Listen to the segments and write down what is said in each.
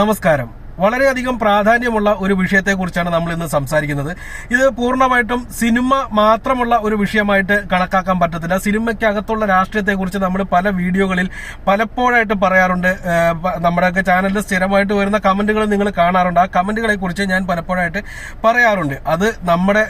നമസ്കാരം. വളരെയധികം പ്രാധാന്യമുള്ള ഒരു വിഷയത്തെക്കുറിച്ചാണ് നമ്മൾ ഇന്ന് സംസാരിക്കുന്നത്. ഇത് പൂർണമായിട്ടും സിനിമ മാത്രമുള്ള ഒരു വിഷയമായിട്ട് കണക്കാക്കാൻ പറ്റത്തില്ല. സിനിമയ്ക്കകത്തുള്ള രാഷ്ട്രീയത്തെക്കുറിച്ച് നമ്മൾ പല വീഡിയോകളിൽ പലപ്പോഴായിട്ട് പറയാറുണ്ട്. നമ്മുടെയൊക്കെ ചാനലിൽ സ്ഥിരമായിട്ട് വരുന്ന കമന്റുകൾ നിങ്ങൾ കാണാറുണ്ട്. ആ കമന്റുകളെ കുറിച്ച് ഞാൻ പലപ്പോഴായിട്ട് പറയാറുണ്ട്. അത് നമ്മുടെ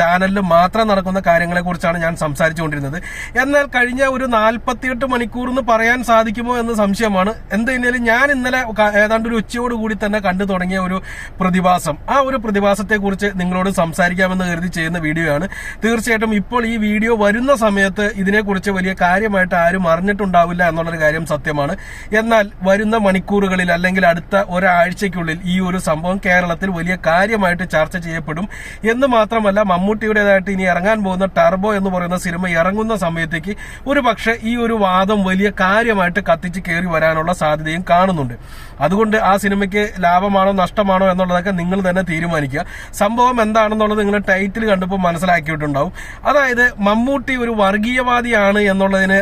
ചാനലിൽ മാത്രം നടക്കുന്ന കാര്യങ്ങളെക്കുറിച്ചാണ് ഞാൻ സംസാരിച്ചുകൊണ്ടിരുന്നത്. എന്നാൽ കഴിഞ്ഞ ഒരു നാൽപ്പത്തിയെട്ട് മണിക്കൂർ എന്ന് പറയാൻ സാധിക്കുമോ എന്ന് സംശയമാണ്. എന്ത് ഞാൻ ഇന്നലെ ഏതാണ്ട് ഒരു ഉച്ചയോടുകൂടി തന്നെ കണ്ടു തുടങ്ങിയ ഒരു പ്രതിഭാസം. ആ ഒരു പ്രതിഭാസത്തെ കുറിച്ച് നിങ്ങളോട് സംസാരിക്കാമെന്ന് കരുതി ചെയ്യുന്ന വീഡിയോ ആണ്. തീർച്ചയായിട്ടും ഇപ്പോൾ ഈ വീഡിയോ വരുന്ന സമയത്ത് ഇതിനെക്കുറിച്ച് വലിയ കാര്യമായിട്ട് ആരും അറിഞ്ഞിട്ടുണ്ടാവില്ല എന്നുള്ളൊരു കാര്യം സത്യമാണ്. എന്നാൽ വരുന്ന മണിക്കൂറുകളിൽ അല്ലെങ്കിൽ അടുത്ത ഒരാഴ്ചയ്ക്കുള്ളിൽ ഈ ഒരു സംഭവം കേരളത്തിൽ വലിയ കാര്യമായിട്ട് ചർച്ച ചെയ്യപ്പെടും. എന്ന് മാത്രമല്ല മമ്മൂട്ടിയുടേതായിട്ട് ഇനി ഇറങ്ങാൻ പോകുന്ന ടർബോ എന്ന് പറയുന്ന സിനിമ ഇറങ്ങുന്ന സമയത്തേക്ക് ഒരു പക്ഷേ ഈ ഒരു വാദം വലിയ കാര്യമായിട്ട് കത്തിച്ച് കയറി വരാനുള്ള സാധ്യതയും കാണുന്നുണ്ട്. അതുകൊണ്ട് ആ സിനിമയ്ക്ക് ലാഭമാണോ നഷ്ടമാണോ എന്നുള്ളതൊക്കെ നിങ്ങൾ തന്നെ തീരുമാനിക്കുക. സംഭവം എന്താണെന്നുള്ളത് നിങ്ങൾ ടൈറ്റിൽ കണ്ടപ്പോൾ മനസ്സിലാക്കിയിട്ടുണ്ടാവും. അതായത് മമ്മൂട്ടി ഒരു വർഗീയവാദിയാണ് എന്നുള്ളതിന്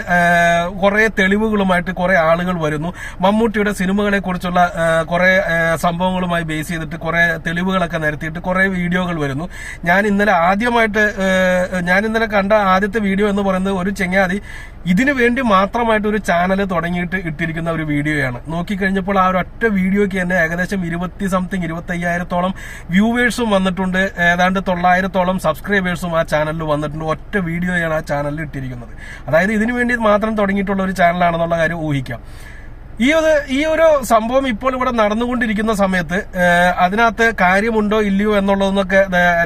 കുറേ തെളിവുകളുമായിട്ട് കുറേ ആളുകൾ വരുന്നു. മമ്മൂട്ടിയുടെ സിനിമകളെ കുറിച്ചുള്ള കുറെ സംഭവങ്ങളുമായി ബേസ് ചെയ്തിട്ട് കുറേ തെളിവുകളൊക്കെ നിരത്തിയിട്ട് കുറേ വീഡിയോകൾ വരുന്നു. ഞാൻ ഇന്നലെ ആദ്യമായിട്ട് ഞാൻ ഇന്നലെ കണ്ട ആദ്യത്തെ വീഡിയോ എന്ന് പറയുന്നത് ഒരു ചെങ്ങാതി ഇതിനു വേണ്ടി മാത്രമായിട്ട് ഒരു ചാനൽ തുടങ്ങിയിട്ട് ഇട്ടിരിക്കുന്ന ഒരു വീഡിയോയാണ്. നോക്കിക്കഴിഞ്ഞപ്പോൾ ആ ഒരു ഒറ്റ വീഡിയോയ്ക്ക് തന്നെ ഏകദേശം ഇരുപത്തി സംതിങ് ഇരുപത്തി അയ്യായിരത്തോളം വ്യൂവേഴ്സും വന്നിട്ടുണ്ട്. ഏതാണ്ട് തൊള്ളായിരത്തോളം സബ്സ്ക്രൈബേഴ്സും ആ ചാനലിൽ വന്നിട്ടുണ്ട്. ഒറ്റ വീഡിയോയാണ് ആ ചാനലിൽ ഇട്ടിരിക്കുന്നത്. അതായത് ഇതിനു വേണ്ടി മാത്രം തുടങ്ങിയിട്ടുള്ള ഒരു ചാനലാണെന്നുള്ള കാര്യം ഊഹിക്കാം. ഈ ഒരു ഈ ഒരു സംഭവം ഇപ്പോൾ ഇവിടെ നടന്നുകൊണ്ടിരിക്കുന്ന സമയത്ത് അതിനകത്ത് കാര്യമുണ്ടോ ഇല്ലയോ എന്നുള്ളതെന്നൊക്കെ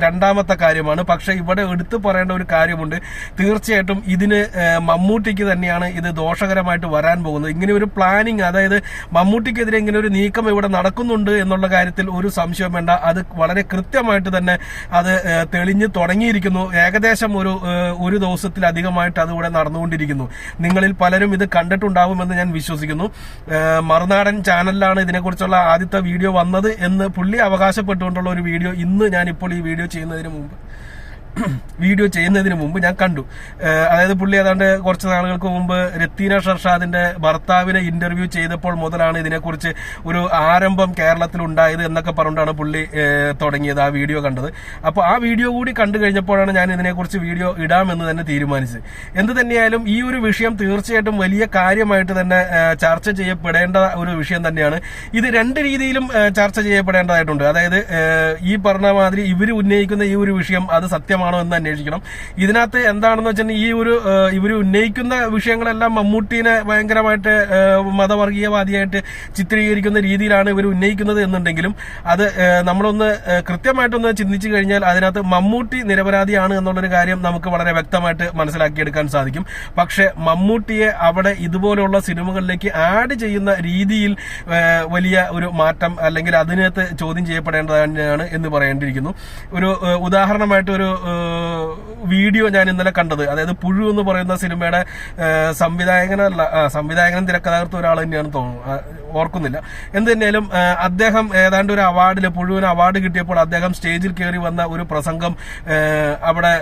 രണ്ടാമത്തെ കാര്യമാണ്. പക്ഷെ ഇവിടെ എടുത്തു പറയേണ്ട ഒരു കാര്യമുണ്ട്. തീർച്ചയായിട്ടും ഇതിന് മമ്മൂട്ടിക്ക് തന്നെയാണ് ഇത് ദോഷകരമായിട്ട് വരാൻ പോകുന്നത്. ഇങ്ങനെ ഒരു പ്ലാനിങ് അതായത് മമ്മൂട്ടിക്കെതിരെ ഇങ്ങനെ ഒരു നീക്കം ഇവിടെ നടക്കുന്നുണ്ട് എന്നുള്ള കാര്യത്തിൽ ഒരു സംശയം വേണ്ട. അത് വളരെ കൃത്യമായിട്ട് തന്നെ അത് തെളിഞ്ഞു തുടങ്ങിയിരിക്കുന്നു. ഏകദേശം ഒരു ഒരു ദിവസത്തിലധികമായിട്ട് അത് ഇവിടെ നടന്നുകൊണ്ടിരിക്കുന്നു. നിങ്ങളിൽ പലരും ഇത് കണ്ടിട്ടുണ്ടാവുമെന്ന് ഞാൻ വിശ്വസിക്കുന്നു. മറുനാടൻ ചാനലിലാണ് ഇതിനെക്കുറിച്ചുള്ള ആദ്യത്തെ വീഡിയോ വന്നത് എന്ന് പുള്ളി അവകാശപ്പെട്ടുകൊണ്ടുള്ള ഒരു വീഡിയോ ഇന്ന് ഞാൻ ഇപ്പോൾ ഈ വീഡിയോ ചെയ്യുന്നതിന് മുമ്പ്. വീഡിയോ ചെയ്യുന്നതിന് മുമ്പ് ഞാൻ കണ്ടു. അതായത് പുള്ളി ഏതാണ്ട് കുറച്ച് നാളുകൾക്ക് മുമ്പ് രത്തീന ഷർഷാദിന്റെ ഭർത്താവിനെ ഇന്റർവ്യൂ ചെയ്തപ്പോൾ മുതലാണ് ഇതിനെക്കുറിച്ച് ഒരു ആരംഭം കേരളത്തിൽ ഉണ്ടായത് എന്നൊക്കെ പറഞ്ഞിട്ടാണ് പുള്ളി തുടങ്ങിയത് ആ വീഡിയോ കണ്ടത്. അപ്പോൾ ആ വീഡിയോ കൂടി കണ്ടു കഴിഞ്ഞപ്പോഴാണ് ഞാൻ ഇതിനെക്കുറിച്ച് വീഡിയോ ഇടാമെന്ന് തന്നെ തീരുമാനിച്ചത്. എന്ത് തന്നെയായാലും ഈ ഒരു വിഷയം തീർച്ചയായിട്ടും വലിയ കാര്യമായിട്ട് തന്നെ ചർച്ച ചെയ്യപ്പെടേണ്ട ഒരു വിഷയം തന്നെയാണ്. ഇത് രണ്ട് രീതിയിലും ചർച്ച ചെയ്യപ്പെടേണ്ടതായിട്ടുണ്ട്. അതായത് ഈ പറഞ്ഞ മാതിരി ഇവർ ഉന്നയിക്കുന്ന ഈ ഒരു വിഷയം അത് സത്യമാണോ എന്ന് അന്വേഷിക്കണം. ഇതിനകത്ത് എന്താണെന്ന് വെച്ചാൽ ഈ ഒരു ഇവർ ഉന്നയിക്കുന്ന വിഷയങ്ങളെല്ലാം മമ്മൂട്ടിനെ ഭയങ്കരമായിട്ട് മതവർഗീയവാദിയായിട്ട് ചിത്രീകരിക്കുന്ന രീതിയിലാണ് ഇവർ ഉന്നയിക്കുന്നത് എന്നുണ്ടെങ്കിലും അത് നമ്മളൊന്ന് കൃത്യമായിട്ടൊന്ന് ചിന്തിച്ചു കഴിഞ്ഞാൽ അതിനകത്ത് മമ്മൂട്ടി നിരപരാധിയാണ് എന്നുള്ളൊരു കാര്യം നമുക്ക് വളരെ വ്യക്തമായിട്ട് മനസ്സിലാക്കിയെടുക്കാൻ സാധിക്കും. പക്ഷേ മമ്മൂട്ടിയെ അവിടെ ഇതുപോലുള്ള സിനിമകളിലേക്ക് ആഡ് ചെയ്യുന്ന രീതിയിൽ വലിയ ഒരു മാറ്റം അല്ലെങ്കിൽ അതിനകത്ത് ചോദ്യം ചെയ്യപ്പെടേണ്ടതാണ് എന്ന് പറയേണ്ടിയിരിക്കുന്നു. ഒരു ഉദാഹരണമായിട്ട് ഒരു വീഡിയോ ഞാൻ ഇന്നലെ കണ്ടത്. അതായത് പുഴു എന്ന് പറയുന്ന സിനിമയുടെ സംവിധായകനല്ല സംവിധായകനും തിരക്കഥാകൃത്തും ഒരാൾ തന്നെയാണ് തോന്നുന്നു. ആ, ഓർക്കുന്നില്ല. എന്ത് തന്നെയാലും അദ്ദേഹം ഏതാണ്ട് ഒരു അവാർഡിൽ മുഴുവൻ അവാർഡ് കിട്ടിയപ്പോൾ അദ്ദേഹം സ്റ്റേജിൽ കയറി വന്ന ഒരു പ്രസംഗം അവിടെ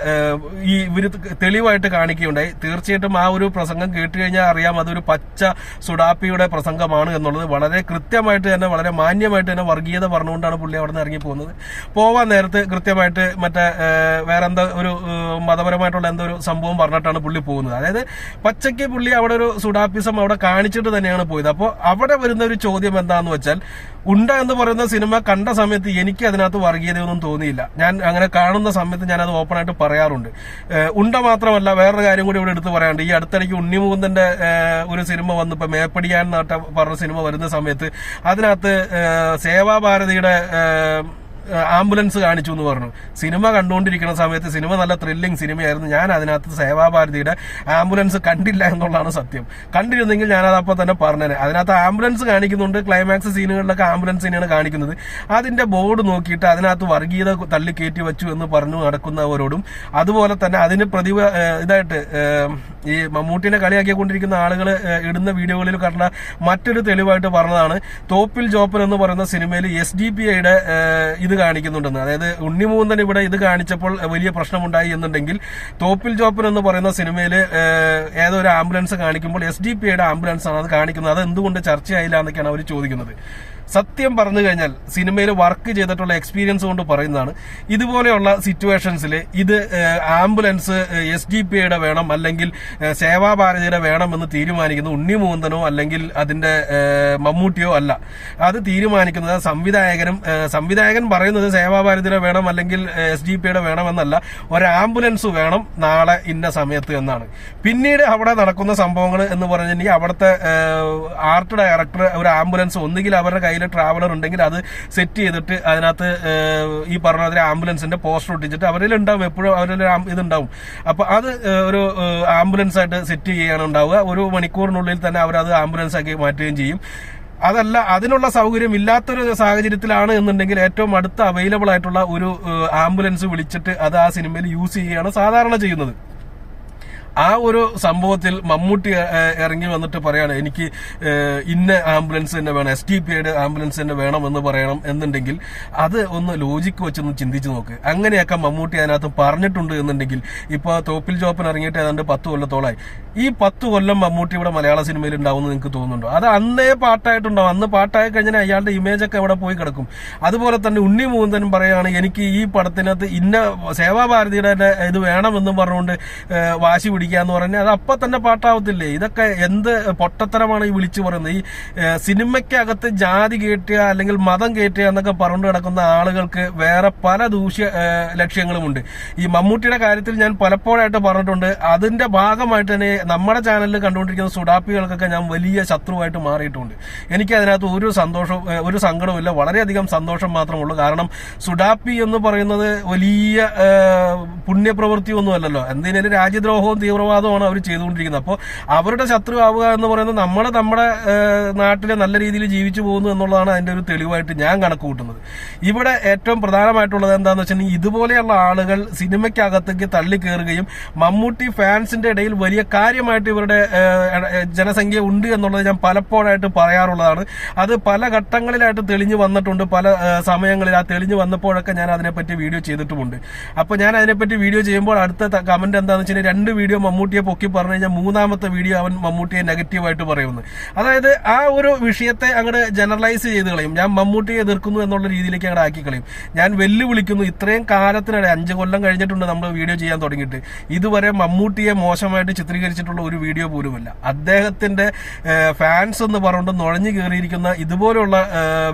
ഈ ഇവർ തെളിവായിട്ട് കാണിക്കുകയുണ്ടായി. തീർച്ചയായിട്ടും ആ ഒരു പ്രസംഗം കേട്ട് കഴിഞ്ഞാൽ അറിയാം അതൊരു പച്ച സുഡാപ്പിയുടെ പ്രസംഗമാണ് എന്നുള്ളത്. വളരെ കൃത്യമായിട്ട് തന്നെ വളരെ മാന്യമായിട്ട് തന്നെ വർഗീയത പറഞ്ഞുകൊണ്ടാണ് പുള്ളി അവിടെ നിന്ന് ഇറങ്ങി പോകുന്നത്. പോവാൻ നേരത്ത് കൃത്യമായിട്ട് മറ്റേ വേറെ എന്താ ഒരു മതപരമായിട്ടുള്ള എന്തോ ഒരു സംഭവം പറഞ്ഞിട്ടാണ് പുള്ളി പോകുന്നത്. അതായത് പച്ചയ്ക്ക് പുള്ളി അവിടെ ഒരു സുഡാപ്പിസം അവിടെ കാണിച്ചിട്ട് തന്നെയാണ് പോയത്. അപ്പോൾ അവിടെ വരുന്ന ഒരു ചോദ്യം എന്താന്ന് വെച്ചാൽ ഉണ്ട എന്ന് പറയുന്ന സിനിമ കണ്ട സമയത്ത് എനിക്ക് അതിനകത്ത് വർഗീയതയൊന്നും തോന്നിയില്ല. ഞാൻ അങ്ങനെ കാണുന്ന സമയത്ത് ഓപ്പൺ ആയിട്ട് പറയാറുണ്ട്. ഉണ്ട മാത്രമല്ല വേറൊരു കാര്യം കൂടി ഇവിടെ എടുത്ത് പറയാണ്ട് ഈ അടുത്തിടയ്ക്ക് ഉണ്ണിമുകുന്ദന്റെ ഒരു സിനിമ വന്നു ഇപ്പൊ മേപ്പടിയാൻ നാട്ട പറഞ്ഞ സിനിമ വരുന്ന സമയത്ത് അതിനകത്ത് സേവാഭാരതിയുടെ ആംബുലൻസ് കാണിച്ചു എന്ന് പറഞ്ഞു. സിനിമ കണ്ടുകൊണ്ടിരിക്കുന്ന സമയത്ത് സിനിമ നല്ല ത്രില്ലിംഗ് സിനിമയായിരുന്നു. ഞാൻ അതിനകത്ത് സേവാഭാരതിയുടെ ആംബുലൻസ് കണ്ടില്ല എന്നുള്ളതാണ് സത്യം. കണ്ടിരുന്നെങ്കിൽ ഞാനത് അപ്പം അപ്പോൾ തന്നെ പറഞ്ഞേനെ. അതിനകത്ത് ആംബുലൻസ് കാണിക്കുന്നുണ്ട്. ക്ലൈമാക്സ് സീനുകളിലൊക്കെ ആംബുലൻസ് സീനാണ് കാണിക്കുന്നത്. അതിന്റെ ബോർഡ് നോക്കിയിട്ട് അതിനകത്ത് വർഗീയത തള്ളി കയറ്റി വെച്ചു എന്ന് പറഞ്ഞു നടക്കുന്നവരോടും അതുപോലെ തന്നെ അതിന് പ്രതി ഇതായിട്ട് ഈ മമ്മൂട്ടിനെ കളിയാക്കിക്കൊണ്ടിരിക്കുന്ന ആളുകൾ ഇടുന്ന വീഡിയോകളിൽ കണ്ട മറ്റൊരു തെളിവായിട്ട് പറഞ്ഞതാണ്. തോപ്പിൽ ജോപ്പൻ എന്ന് പറയുന്ന സിനിമയിൽ എസ് ഡി പി ഐയുടെ ഇത് കാണിക്കുന്നുണ്ടെന്ന്. അതായത് ഉണ്ണിമൂന്തൻ ഇവിടെ ഇത് കാണിച്ചപ്പോൾ വലിയ പ്രശ്നമുണ്ടായി എന്നുണ്ടെങ്കിൽ തോപ്പിൽ ജോപ്പൻ എന്ന് പറയുന്ന സിനിമയിൽ ഏതോ ഒരു ആംബുലൻസ് കാണിക്കുമ്പോൾ എസ് ഡി പി ഐയുടെ ആംബുലൻസ് ആണ് അത് കാണിക്കുന്നത്. അത് എന്തുകൊണ്ട് ചർച്ചയായില്ല എന്നൊക്കെയാണ് അവർ ചോദിക്കുന്നത്. സത്യം പറഞ്ഞു കഴിഞ്ഞാൽ സിനിമയിൽ വർക്ക് ചെയ്തിട്ടുള്ള എക്സ്പീരിയൻസ് കൊണ്ട് പറയുന്നതാണ്. ഇതുപോലെയുള്ള സിറ്റുവേഷൻസിൽ ഇത് ആംബുലൻസ് എസ് ഡി പി യുടെ വേണം അല്ലെങ്കിൽ സേവാഭാരതിയുടെ വേണമെന്ന് തീരുമാനിക്കുന്നത് ഉണ്ണി മൂന്തനോ അല്ലെങ്കിൽ അതിന്റെ മമ്മൂട്ടിയോ അല്ല. അത് തീരുമാനിക്കുന്നത് സംവിധായകനും സംവിധായകൻ പറയുന്നത് സേവാഭാരതിയുടെ വേണം അല്ലെങ്കിൽ എസ് ഡി പിയുടെ വേണമെന്നല്ല ഒരു ആംബുലൻസ് വേണം നാളെ ഇന്ന സമയത്ത് എന്നാണ്. പിന്നീട് അവിടെ നടക്കുന്ന സംഭവങ്ങൾ എന്ന് പറഞ്ഞിട്ടുണ്ടെങ്കിൽ അവിടുത്തെ ആർട്ട് ഡയറക്ടർ ഒരു ആംബുലൻസ് ഒന്നുകിൽ അവരുടെ കയ്യിൽ ട്രാവലർ ഉണ്ടെങ്കിൽ അത് സെറ്റ് ചെയ്തിട്ട് അതിനകത്ത് ഈ പറഞ്ഞ ആംബുലൻസിന്റെ പോസ്റ്റർ ഒട്ടിച്ചിട്ട് അവരിൽ ഉണ്ടാവും എപ്പോഴും അവരിൽ ഇതുണ്ടാവും. അപ്പൊ അത് ഒരു ആംബുലൻസ് ആയിട്ട് സെറ്റ് ചെയ്യാണ് ഉണ്ടാവുക. ഒരു മണിക്കൂറിനുള്ളിൽ തന്നെ അവരത് ആംബുലൻസ് ആക്കി മാറ്റുകയും ചെയ്യും. അതല്ല അതിനുള്ള സൗകര്യം ഇല്ലാത്തൊരു സാഹചര്യത്തിലാണ് എന്നുണ്ടെങ്കിൽ ഏറ്റവും അടുത്ത അവൈലബിൾ ആയിട്ടുള്ള ഒരു ആംബുലൻസ് വിളിച്ചിട്ട് അത് ആ സിനിമയിൽ യൂസ് ചെയ്യുകയാണ് സാധാരണ ചെയ്യുന്നത്. ആ ഒരു സംഭവത്തിൽ മമ്മൂട്ടി ഇറങ്ങി വന്നിട്ട് പറയാണ് എനിക്ക് ഇന്ന ആംബുലൻസ് തന്നെ വേണം എസ് ടി പി ഐയുടെ ആംബുലൻസ് തന്നെ വേണം എന്ന് പറയണം എന്നുണ്ടെങ്കിൽ അത് ഒന്ന് ലോജിക്ക് വെച്ചൊന്ന് ചിന്തിച്ചു നോക്ക്. അങ്ങനെയൊക്കെ മമ്മൂട്ടി അതിനകത്ത് പറഞ്ഞിട്ടുണ്ട് എന്നുണ്ടെങ്കിൽ ഇപ്പൊ തോപ്പിൽ ജോപ്പൻ ഇറങ്ങിയിട്ട് ഏതാണ്ട് പത്ത് കൊല്ലത്തോളായി. ഈ പത്ത് കൊല്ലം മമ്മൂട്ടി ഇവിടെ മലയാള സിനിമയിൽ ഉണ്ടാവുമെന്ന് നിങ്ങൾക്ക് തോന്നുന്നുണ്ടോ? അത് അന്നേ പാട്ടായിട്ടുണ്ടാവും. അന്ന് പാട്ടായി കഴിഞ്ഞാൽ അയാളുടെ ഇമേജ് ഒക്കെ എവിടെ പോയി കിടക്കും. അതുപോലെ തന്നെ ഉണ്ണി മൂന്തനും പറയാണ് എനിക്ക് ഈ പടത്തിനകത്ത് ഇന്ന സേവാഭാരതിയുടെ ഇത് വേണമെന്നും പറഞ്ഞുകൊണ്ട് വാശി പിടിക്കുക എന്ന് പറഞ്ഞാൽ അത് അപ്പൊ തന്നെ പാട്ടാവത്തില്ലേ? ഇതൊക്കെ എന്ത് പൊട്ടത്തരമാണ് ഈ വിളിച്ചു പറയുന്നത്? ഈ സിനിമയ്ക്കകത്ത് ജാതി കയറ്റുക അല്ലെങ്കിൽ മതം കയറ്റുക എന്നൊക്കെ പറഞ്ഞു കിടക്കുന്ന ആളുകൾക്ക് വേറെ പല ദൂഷ്യ ലക്ഷ്യങ്ങളുമുണ്ട്. ഈ മമ്മൂട്ടിയുടെ കാര്യത്തിൽ ഞാൻ പലപ്പോഴായിട്ട് പറഞ്ഞിട്ടുണ്ട്. അതിന്റെ ഭാഗമായിട്ട് തന്നെ നമ്മുടെ ചാനലിൽ കണ്ടുകൊണ്ടിരിക്കുന്ന സുഡാപ്പികൾക്കൊക്കെ ഞാൻ വലിയ ശത്രുവായിട്ട് മാറിയിട്ടുണ്ട്. എനിക്ക് അതിനകത്ത് ഒരു സന്തോഷവും ഒരു സങ്കടവും ഇല്ല. വളരെയധികം സന്തോഷം മാത്രമുള്ളൂ കാരണം സുഡാപ്പി എന്ന് പറയുന്നത് വലിയ പുണ്യപ്രവൃത്തിയൊന്നും അല്ലല്ലോ എന്തിനേലും രാജ്യദ്രോഹവും തീവ്രവാദവുമാണ് അവർ ചെയ്തുകൊണ്ടിരിക്കുന്നത്. അപ്പോൾ അവരുടെ ശത്രു ആവുക എന്ന് പറയുന്നത് നമ്മൾ നമ്മുടെ നാട്ടിലെ നല്ല രീതിയിൽ ജീവിച്ചു പോകുന്നു എന്നുള്ളതാണ് അതിന്റെ ഒരു തെളിവായിട്ട് ഞാൻ കണക്ക് കൂട്ടുന്നത് ഇവിടെ ഏറ്റവും പ്രധാനമായിട്ടുള്ളത് എന്താണെന്ന് വെച്ചിട്ടുണ്ടെങ്കിൽ ഇതുപോലെയുള്ള ആളുകൾ സിനിമയ്ക്കകത്തേക്ക് തള്ളിക്കയറുകയും മമ്മൂട്ടി ഫാൻസിന്റെ ഇടയിൽ വലിയ കാര്യമായിട്ട് ഇവരുടെ ജനസംഖ്യ ഉണ്ട് എന്നുള്ളത് ഞാൻ പലപ്പോഴായിട്ട് പറയാറുള്ളതാണ്. അത് പല ഘട്ടങ്ങളിലായിട്ട് തെളിഞ്ഞു വന്നിട്ടുണ്ട്. പല സമയങ്ങളിൽ ആ തെളിഞ്ഞു വന്നപ്പോഴൊക്കെ ഞാൻ അതിനെപ്പറ്റി വീഡിയോ ചെയ്തിട്ടുമുണ്ട്. അപ്പോൾ ഞാൻ അതിനെപ്പറ്റി വീഡിയോ ചെയ്യുമ്പോൾ അടുത്ത കമന്റ് എന്താണെന്ന് വെച്ചാൽ രണ്ട് വീഡിയോ മമ്മൂട്ടിയെ പൊക്കി പറഞ്ഞു കഴിഞ്ഞാൽ മൂന്നാമത്തെ വീഡിയോ അവൻ മമ്മൂട്ടിയെ നെഗറ്റീവായിട്ട് പറയുന്നത് അതായത് ആ ഒരു വിഷയത്തെ അങ്ങോട്ട് ജനറലൈസ് ചെയ്ത് കളയും. ഞാൻ മമ്മൂട്ടിയെ എതിർക്കുന്നു എന്നുള്ള രീതിയിലേക്ക് അങ്ങോട്ട് ആക്കി കളയും. ഞാൻ വെല്ലുവിളിക്കുന്നു ഇത്രയും കാലത്തിനിടെ അഞ്ച് കൊല്ലം കഴിഞ്ഞിട്ടുണ്ട് നമ്മൾ വീഡിയോ ചെയ്യാൻ തുടങ്ങിയിട്ട്. ഇതുവരെ മമ്മൂട്ടിയെ മോശമായിട്ട് ചിത്രീകരിച്ചിട്ടുള്ള ഒരു വീഡിയോ പോലുമില്ല. അദ്ദേഹത്തിന്റെ ഫാൻസ് എന്ന് പറഞ്ഞുകൊണ്ട് നുഴഞ്ഞു കയറിയിരിക്കുന്ന ഇതുപോലുള്ള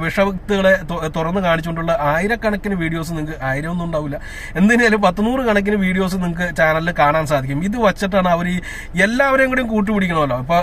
വിഷവക്തികളെ തുറന്നു കാണിച്ചുകൊണ്ടുള്ള ആയിരക്കണക്കിന് വീഡിയോസ് നിങ്ങൾക്ക് ആയിരം ഒന്നും ഉണ്ടാവില്ല. എന്തിനാലും പത്തുനൂറ് കണക്കിന് വീഡിയോസ് നിങ്ങൾക്ക് ചാനലിൽ കാണാൻ സാധിക്കും. ഇത് വച്ചിട്ടാണ് അവർ ഈ എല്ലാവരെയും കൂടി കൂട്ടുപിടിക്കണമല്ലോ. ഇപ്പൊ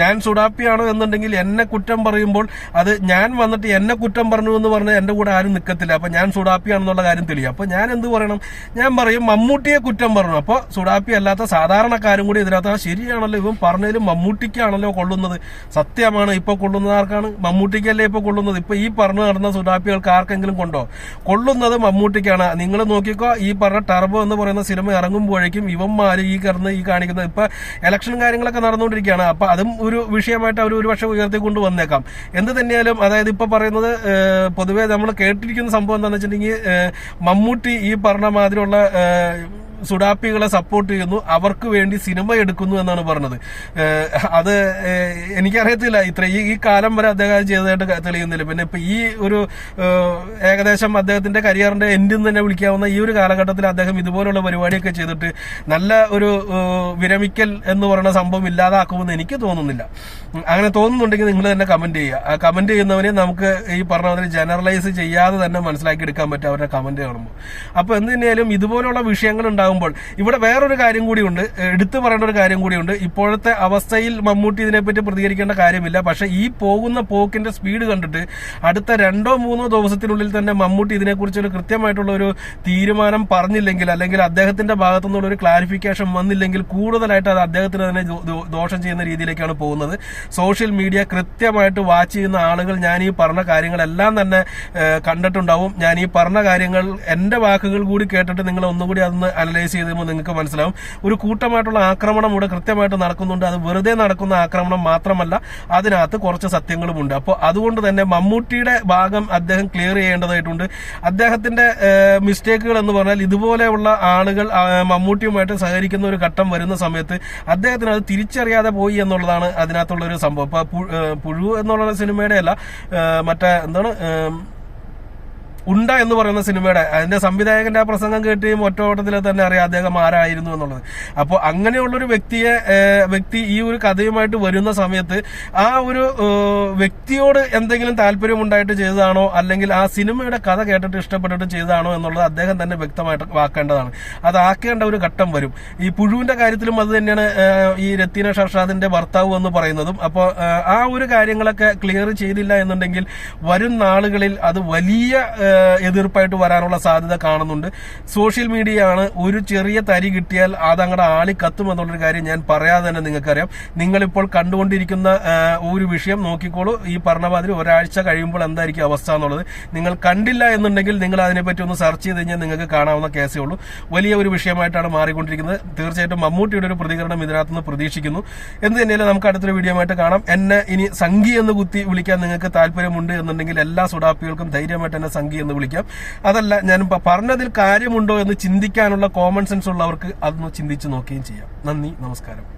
ഞാൻ സുഡാപ്പിയാണ് എന്നുണ്ടെങ്കിൽ എന്നെ കുറ്റം പറയുമ്പോൾ അത് ഞാൻ വന്നിട്ട് എന്നെ കുറ്റം പറഞ്ഞു എന്ന് പറഞ്ഞ് എന്റെ കൂടെ ആരും നിൽക്കത്തില്ല അപ്പൊ ഞാൻ സുഡാപ്പിയാണെന്നുള്ള കാര്യം തെളിയും. അപ്പൊ ഞാൻ എന്ത് പറയണം? ഞാൻ പറയും മമ്മൂട്ടിയെ കുറ്റം പറഞ്ഞു. അപ്പൊ സുഡാപ്പി അല്ലാത്ത സാധാരണക്കാരും കൂടി ഇതിനകത്ത് ശരിയാണല്ലോ ഇവൻ പറഞ്ഞതിലും മമ്മൂട്ടിക്കാണല്ലോ കൊള്ളുന്നത്. സത്യമാണ് ഇപ്പൊ കൊള്ളുന്നത് ആർക്കാണ്? മമ്മൂട്ടിക്കല്ലേ ഇപ്പൊ കൊള്ളുന്നത്? ഇപ്പൊ ഈ പറഞ്ഞു നടന്ന സുഡാപ്പികൾക്ക് ആർക്കെങ്കിലും കൊണ്ടോ? കൊള്ളുന്നത് മമ്മൂട്ടിക്കാണ്. നിങ്ങൾ നോക്കിക്കോ ഈ പറഞ്ഞ ടർബോ എന്ന് പറയുന്ന സിനിമ ഇറങ്ങുമ്പോഴേക്കും ഇവന്മാര് ഈ കിടന്ന് ഈ കാണിക്കുന്നത്. ഇപ്പൊ ഇലക്ഷൻ കാര്യങ്ങളൊക്കെ നടന്നുകൊണ്ടിരിക്കുകയാണ്. അപ്പൊ അതും ഒരു വിഷയമായിട്ട് അവർ ഒരു പക്ഷേ ഉയർത്തിക്കൊണ്ട് വന്നേക്കാം. എന്ത് തന്നെയാലും അതായത് ഇപ്പൊ പറയുന്നത് പൊതുവേ നമ്മൾ കേട്ടിരിക്കുന്ന സംഭവം എന്താണെന്ന് വെച്ചിട്ടുണ്ടെങ്കിൽ മമ്മൂട്ടി ഈ പറഞ്ഞ മാതിരിയുള്ള സുഡാപ്പികളെ സപ്പോർട്ട് ചെയ്യുന്നു. അവർക്ക് വേണ്ടി സിനിമ എടുക്കുന്നു എന്നാണ് പറഞ്ഞത്. അത് എനിക്കറിയത്തില്ല. ഇത്ര ഈ കാലം വരെ അദ്ദേഹം ചെയ്തതായിട്ട് തെളിയുന്നില്ല. പിന്നെ ഇപ്പൊ ഈ ഒരു ഏകദേശം അദ്ദേഹത്തിന്റെ കരിയറിന്റെ എൻഡിൽ തന്നെ വിളിക്കാവുന്ന ഈ ഒരു കാലഘട്ടത്തിൽ അദ്ദേഹം ഇതുപോലുള്ള പരിപാടിയൊക്കെ ചെയ്തിട്ട് നല്ല ഒരു വിരമിക്കൽ എന്ന് പറയുന്ന സംഭവം ഇല്ലാതാക്കുമെന്ന് എനിക്ക് തോന്നുന്നില്ല. അങ്ങനെ തോന്നുന്നുണ്ടെങ്കിൽ നിങ്ങൾ തന്നെ കമന്റ് ചെയ്യുക. കമന്റ് ചെയ്യുന്നവനെ നമുക്ക് ഈ പറഞ്ഞ ജനറലൈസ് ചെയ്യാതെ തന്നെ മനസ്സിലാക്കി എടുക്കാൻ പറ്റും അവരുടെ കമന്റ് കാണുമ്പോൾ അപ്പൊ എന്ത് ഇതുപോലുള്ള വിഷയങ്ങൾ ഉണ്ടാകുമ്പോൾ ഇവിടെ വേറൊരു കാര്യം കൂടിയുണ്ട്. എടുത്തു പറയേണ്ട ഒരു കാര്യം കൂടിയുണ്ട്. ഇപ്പോഴത്തെ അവസ്ഥയിൽ മമ്മൂട്ടി ഇതിനെപ്പറ്റി പ്രതികരിക്കേണ്ട കാര്യമില്ല. പക്ഷെ ഈ പോകുന്ന പോക്കിന്റെ സ്പീഡ് കണ്ടിട്ട് അടുത്ത രണ്ടോ മൂന്നോ ദിവസത്തിനുള്ളിൽ തന്നെ മമ്മൂട്ടി ഇതിനെക്കുറിച്ച് ഒരു കൃത്യമായിട്ടുള്ള ഒരു തീരുമാനം പറഞ്ഞില്ലെങ്കിൽ അല്ലെങ്കിൽ അദ്ദേഹത്തിന്റെ ഭാഗത്തുനിന്നുള്ള ഒരു ക്ലാരിഫിക്കേഷൻ വന്നില്ലെങ്കിൽ കൂടുതലായിട്ട് അത് അദ്ദേഹത്തിന് തന്നെ ദോഷം ചെയ്യുന്ന രീതിയിലേക്കാണ് പോകുന്നത്. സോഷ്യൽ മീഡിയ കൃത്യമായിട്ട് വാച്ച് ചെയ്യുന്ന ആളുകൾ ഞാൻ ഈ പറഞ്ഞ കാര്യങ്ങളെല്ലാം തന്നെ കണ്ടിട്ടുണ്ടാവും. ഞാൻ ഈ പറഞ്ഞ കാര്യങ്ങൾ എന്റെ വാക്കുകൾ കൂടി കേട്ടിട്ട് നിങ്ങൾ ഒന്നുകൂടി അതൊന്ന് അനലൈസ് അനലൈസ് ചെയ്തപ്പോൾ നിങ്ങൾക്ക് മനസ്സിലാവും. ഒരു കൂട്ടമായിട്ടുള്ള ആക്രമണം ഇവിടെ കൃത്യമായിട്ട് നടക്കുന്നുണ്ട്. അത് വെറുതെ നടക്കുന്ന ആക്രമണം മാത്രമല്ല അതിനകത്ത് കുറച്ച് സത്യങ്ങളുമുണ്ട് അപ്പോൾ അതുകൊണ്ട് തന്നെ മമ്മൂട്ടിയുടെ ഭാഗം അദ്ദേഹം ക്ലിയർ ചെയ്യേണ്ടതായിട്ടുണ്ട്. അദ്ദേഹത്തിന്റെ മിസ്റ്റേക്കുകൾ എന്ന് പറഞ്ഞാൽ ഇതുപോലെയുള്ള ആളുകൾ മമ്മൂട്ടിയുമായിട്ട് സഹകരിക്കുന്ന ഒരു ഘട്ടം വരുന്ന സമയത്ത് അദ്ദേഹത്തിന് അത് തിരിച്ചറിയാതെ പോയി എന്നുള്ളതാണ് അതിനകത്തുള്ള ഒരു സംഭവം. ഇപ്പൊ പുഴു എന്നുള്ള സിനിമയുടെ അല്ല മറ്റേ എന്താണ് ഉണ്ട എന്ന് പറയുന്ന സിനിമയുടെ അതിന്റെ സംവിധായകന്റെ ആ പ്രസംഗം കേട്ട് ഒറ്റ ഓട്ടത്തിൽ തന്നെ അറിയാം അദ്ദേഹം ആരായിരുന്നു എന്നുള്ളത്. അപ്പോൾ അങ്ങനെയുള്ളൊരു വ്യക്തിയെ വ്യക്തി ഈ ഒരു കഥയുമായിട്ട് വരുന്ന സമയത്ത് ആ ഒരു വ്യക്തിയോട് എന്തെങ്കിലും താല്പര്യമുണ്ടായിട്ട് ചെയ്തതാണോ? അല്ലെങ്കിൽ ആ സിനിമയുടെ കഥ കേട്ടിട്ട് ഇഷ്ടപ്പെട്ടിട്ട് ചെയ്തതാണോ എന്നുള്ളത് അദ്ദേഹം തന്നെ വ്യക്തമായിട്ട് വാക്കേണ്ടതാണ്. അതാക്കേണ്ട ഒരു ഘട്ടം വരും. ഈ പുഴുവിന്റെ കാര്യത്തിലും അത് തന്നെയാണ് ഈ രത്തീന ഷർഷാദിന്റെ ഭർത്താവ് എന്ന് പറയുന്നതും. അപ്പോൾ ആ ഒരു കാര്യങ്ങളൊക്കെ ക്ലിയർ ചെയ്തില്ല എന്നുണ്ടെങ്കിൽ വരും നാളുകളിൽ അത് വലിയ എതിർപ്പായിട്ട് വരാനുള്ള സാധ്യത കാണുന്നുണ്ട്. സോഷ്യൽ മീഡിയ ആണ് ഒരു ചെറിയ തരി കിട്ടിയാൽ അത് അങ്ങടെ ആളി കത്തും എന്നുള്ളൊരു കാര്യം ഞാൻ പറയാതെ തന്നെ നിങ്ങൾക്കറിയാം. നിങ്ങളിപ്പോൾ കണ്ടുകൊണ്ടിരിക്കുന്ന ഒരു വിഷയം നോക്കിക്കോളൂ. ഈ പറഞ്ഞ മാതിരി ഒരാഴ്ച കഴിയുമ്പോൾ എന്തായിരിക്കും അവസ്ഥ എന്നുള്ളത്. നിങ്ങൾ കണ്ടില്ല എന്നുണ്ടെങ്കിൽ നിങ്ങൾ അതിനെപ്പറ്റി ഒന്ന് സെർച്ച് ചെയ്ത് കഴിഞ്ഞാൽ നിങ്ങൾക്ക് കാണാവുന്ന കേസേ ഉള്ളൂ. വലിയ ഒരു വിഷയമായിട്ടാണ് മാറിക്കൊണ്ടിരിക്കുന്നത്. തീർച്ചയായിട്ടും മമ്മൂട്ടിയുടെ ഒരു പ്രതികരണം ഇതിനകത്ത് നിന്ന് പ്രതീക്ഷിക്കുന്നു. എന്ത് തന്നെയാലും നമുക്ക് അടുത്തൊരു വീഡിയോ ആയിട്ട് കാണാം. എന്നെ ഇനി സംഘി എന്ന് കുത്തി വിളിക്കാൻ നിങ്ങൾക്ക് താല്പര്യമുണ്ട് എന്നുണ്ടെങ്കിൽ എല്ലാ സുഡാപ്പികൾക്കും ധൈര്യമായിട്ട് എന്നെ സംഘി വിളിക്കാം. അതല്ല ഞാൻ പറഞ്ഞതിൽ കാര്യമുണ്ടോ എന്ന് ചിന്തിക്കാനുള്ള കോമൺ സെൻസ് ഉള്ളവർക്ക് അതൊന്ന് ചിന്തിച്ച് നോക്കുകയും ചെയ്യാം. നന്ദി നമസ്കാരം.